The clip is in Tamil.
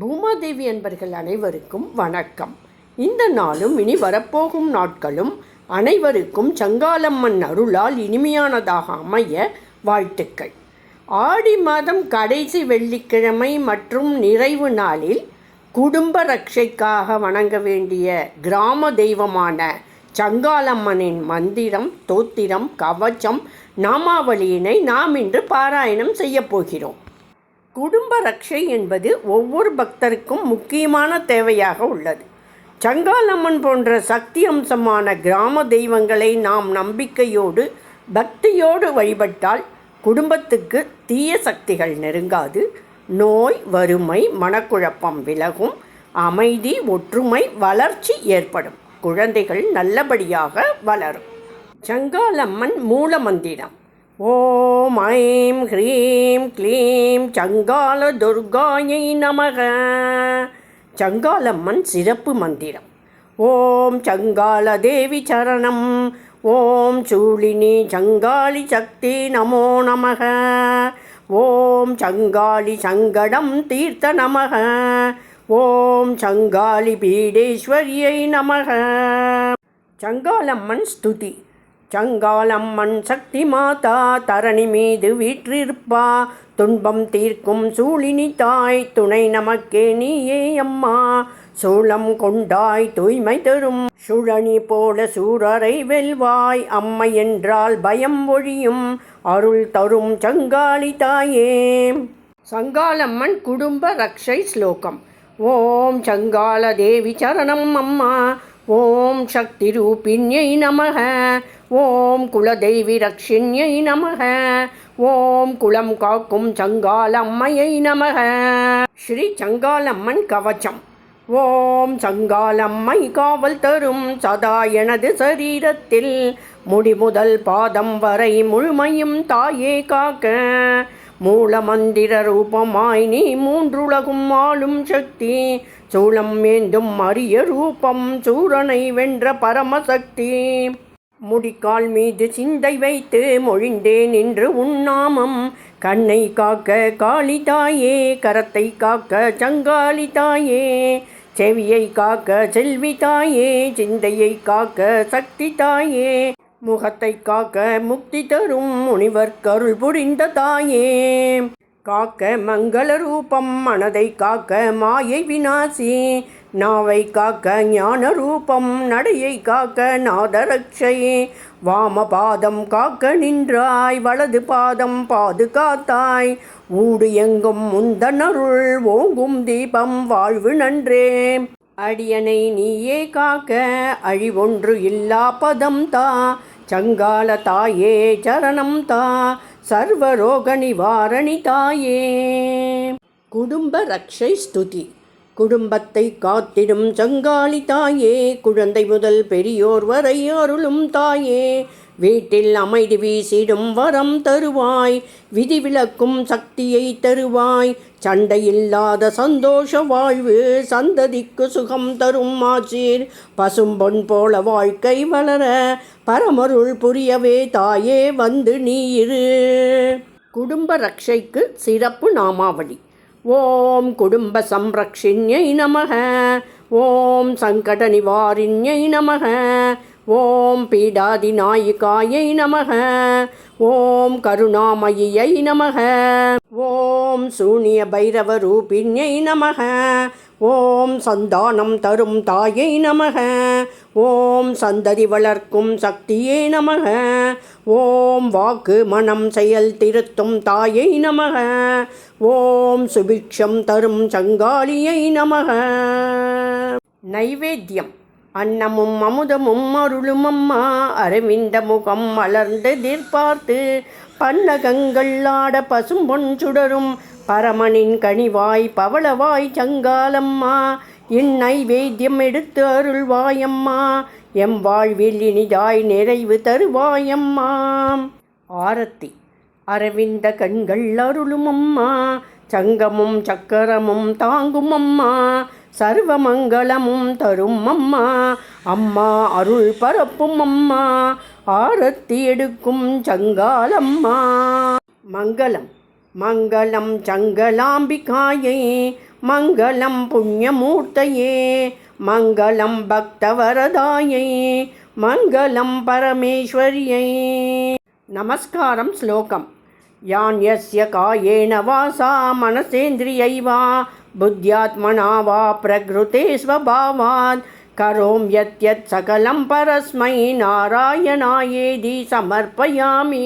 பூமாதேவி என்பர்கள் அனைவருக்கும் வணக்கம். இந்த நாளும் இனி வரப்போகும் நாட்களும் அனைவருக்கும் சங்காலம்மன் அருளால் இனிமையானதாக அமைய வாழ்த்துக்கள். ஆடி மாதம் கடைசி வெள்ளிக்கிழமை மற்றும் நிறைவு நாளில் குடும்ப ரட்சைக்காக வணங்க வேண்டிய கிராம தெய்வமான சங்காலம்மனின் மந்திரம் தோத்திரம் கவச்சம் நாமாவளியினை நாம் இன்று பாராயணம் செய்யப் போகிறோம். குடும்ப ரக்ஷை என்பது ஒவ்வொரு பக்தருக்கும் முக்கியமான தேவையாக உள்ளது. சங்காலம்மன் போன்ற சக்தி அம்சமான கிராம தெய்வங்களை நாம் நம்பிக்கையோடு பக்தியோடு வழிபட்டால் குடும்பத்துக்கு தீய சக்திகள் நெருங்காது. நோய் வறுமை மனக்குழப்பம் விலகும். அமைதி ஒற்றுமை வளர்ச்சி ஏற்படும். குழந்தைகள் நல்லபடியாக வளரும். சங்காலம்மன் மூல மந்திரம் ஓம் ஐம் ஹ்ரீம் க்ளீம் சங்கால துர்காயை நமக. சங்காலம்மன் சிறப்பு மந்திரம். ஓம் சங்கால தேவி சரணம். ஓம் சூழினி சங்காளி சக்தி நமோ நமக. ஓம் சங்காளி சங்கடம் தீர்த்த நமக. ஓம் சங்காளி பீடேஸ்வரியை நமக. சங்காலம்மன் ஸ்துதி. சங்காலம்மன் சக்தி மாதா தரணி மீது வீற்றிருப்பா. துன்பம் தீர்க்கும் சூழினி தாய் துணை நமக்கே நீயே அம்மா. சூளம் கொண்டாய் தூய்மை தரும் சுழனி போல சூரரை வெல்வாய். அம்மை என்றால் பயம் ஒழியும் அருள் தரும் சங்காளி தாயே. சங்காலம்மன் குடும்ப ரக்ஷை ஸ்லோகம். ஓம் சங்கால தேவி சரணம் அம்மா. ஓம் சக்தி ரூபிண்யை நமக. ஓம் குலதெய்வி ரக்ஷிண்யை நமக. ஓம் குலம் காக்கும் சங்காலம்மையை நமக. ஸ்ரீ சங்காலம்மன் கவச்சம். ஓம் சங்காலம்மை காவல் தரும் சதா எனது சரீரத்தில். முடிமுதல் பாதம் வரை முழுமையும் தாயே காக்க. மூலமந்திர ரூபமாய் நீ மூன்றுலகும் ஆளும் சக்தி. சூளம் ஏந்தும் அரிய ரூபம் சூரனை வென்ற பரமசக்தி. முடிக்கால் மீது சிந்தை வைத்து மொழிந்தேன் என்று உன்னாமம் கண்ணை காக்க காளி தாயே கரத்தை காக்க சங்காளி தாயே. செவியை காக்க செல்வி தாயே சிந்தையை காக்க சக்தி தாயே. முகத்தை காக்க முக்தி தரும் முனிவர் கருள் புரிந்த தாயே. காக்க மங்கள ரூபம் மனதை காக்க மாயை வினாசி. நாவை காக்க ஞான ரூபம் நடையை காக்க நாதரட்சையே வாம பாதம் காக்க நின்றாய் வலது பாதம் பாதுகாத்தாய். ஊடு எங்கும் முந்தனருள் ஓங்கும் தீபம் வாழ்வு நன்றே. அடியனை நீயே காக்க அழிவொன்று இல்லா பதம் தா. சங்கால தாயே சரணம் தா சர்வரோக நிவாரணி தாயே. குடும்ப ரக்ஷை ஸ்துதி குடும்பத்தை காத்திடும் சங்காளி தாயே குழந்தை முதல் பெரியோர் வரை அருளும் தாயே. வீட்டில் அமைதி வீசிடும் வரம் தருவாய். விதிவிலக்கும் சக்தியை தருவாய். சண்டையில்லாத சந்தோஷ வாழ்வு சந்ததிக்கு சுகம் தரும் ஆச்சீர் பசும்பொன் போல வாழ்க்கை வளர பரமருள் புரியவே தாயே வந்து நீ இரு குடும்ப ரக்ஷைக்கு சிறப்பு நாமாவளி. ஓம் குடும்ப சம்ரக்ஷிண்யை நமக. ஓம் சங்கட நிவாரிண்யை நமக. ஓம் பீடாதி நாயிகாயை நமக. ஓம் கருணாமயியை நமக. ஓம் சூனிய பைரவ ரூபிணியை நமக. ஓம் சந்தானம் தரும் தாயை நமக. ஓம் சந்ததி வளர்க்கும் சக்தியே நமக. ஓம் வாக்கு மனம் செயல் திருத்தும் தாயை நமக. ஓம் சுபிக்ஷம் தரும் சங்காளியை நமக. நைவேத்தியம். அன்னமும் அமுதமும் அருளும் அம்மா அரவிந்த முகம் மலர்ந்து எதிர்பார்த்து பன்னகங்கள் ஆட பசும்பொன் சுடரும் பரமனின் கனிவாய் பவளவாய் சங்காலம்மா இன்னை நைவேத்தியம் எடுத்து அருள்வாயம்மா எம் வாழ்வில் இனிதாய் நிறைவு தருவாயம்மா. ஆரத்தி அரவிந்த கண்கள் அருளும் அம்மா சங்கமும் சக்கரமும் தாங்கும் அம்மா சர்வமங்கலமும் தரும் அம்மா அம்மா அருள் பரப்பும் அம்மா ஆரத்தி எடுக்கும் சங்காலம்மா. மங்களம் மங்களம் சங்கலாம்பிகாயை மங்களம் புண்ணியமூர்த்தையே. மங்களம் பக்தவரதாயை. மங்களம் பரமேஸ்வரியை. நமஸ்காரம் ஸ்லோகம். யான் எஸ்ய காயேன வாசா மனசேந்திரியை வா बुद्ध्यात्मना वा प्रकृते स्वभावात् करों यत् सकलं परस्मै नारायणायेदि समर्पयामि